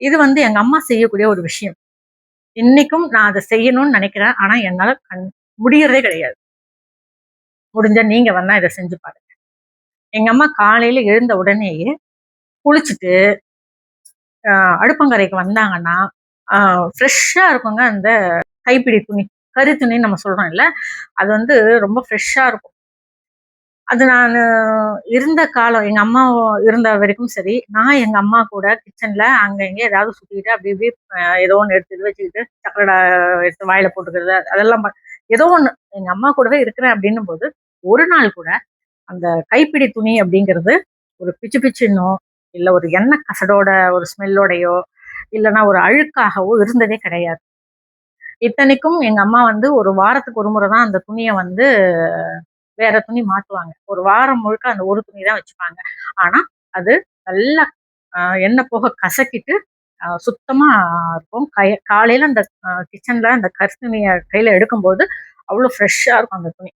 இது வந்து எங்க அம்மா செய்யக்கூடிய ஒரு விஷயம். இன்னைக்கும் நான் அதை செய்யணும்னு நினைக்கிறேன். ஆனா என்னால கண் முடியறதே கிடையாது. முடிஞ்ச நீங்க வந்தா இதை செஞ்சு பாருங்க. எங்க அம்மா காலையில எழுந்த உடனேயே குளிச்சுட்டு அடுப்பங்கரைக்கு வந்தாங்கன்னா ஃப்ரெஷ்ஷாக இருக்குங்க அந்த கைப்பிடி துணி கறி துணின்னு நம்ம சொல்கிறோம் இல்லை? அது வந்து ரொம்ப ஃப்ரெஷ்ஷாக இருக்கும். அது நான் இருந்த காலம் எங்க அம்மா இருந்த வரைக்கும் சரி நான் எங்க அம்மா கூட கிச்சன்ல அங்க இங்க ஏதாவது சுற்றிக்கிட்டு அப்படி இப்படி ஏதோ ஒன்று எடுத்து வச்சுக்கிட்டு சக்கரடா எடுத்து வாயில போட்டுக்கிறது அதெல்லாம் ஏதோ ஒண்ணு எங்க அம்மா கூடவே இருக்கிறேன் அப்படின்னும் போது ஒரு நாள் கூட அந்த கைப்பிடி துணி அப்படிங்கிறது ஒரு பிச்சு பிச்சுன்னோ இல்ல ஒரு எண்ணெய் கசடோட ஒரு ஸ்மெல்லோடையோ இல்லைன்னா ஒரு அழுக்காகவோ இருந்ததே கிடையாது. இத்தனைக்கும் எங்க அம்மா வந்து ஒரு வாரத்துக்கு ஒரு முறை தான் அந்த துணியை வந்து வேற துணி மாட்டுவாங்க. ஒரு வாரம் முழுக்க அந்த ஒரு துணி தான் வச்சுப்பாங்க. ஆனா அது நல்லா எண்ணெய் போக கசக்கிட்டு சுத்தமா இருக்கும். கை காலையில அந்த கிச்சன்ல அந்த கறி கையில எடுக்கும்போது அவ்வளோ ஃப்ரெஷ்ஷாக இருக்கும் அந்த துணி.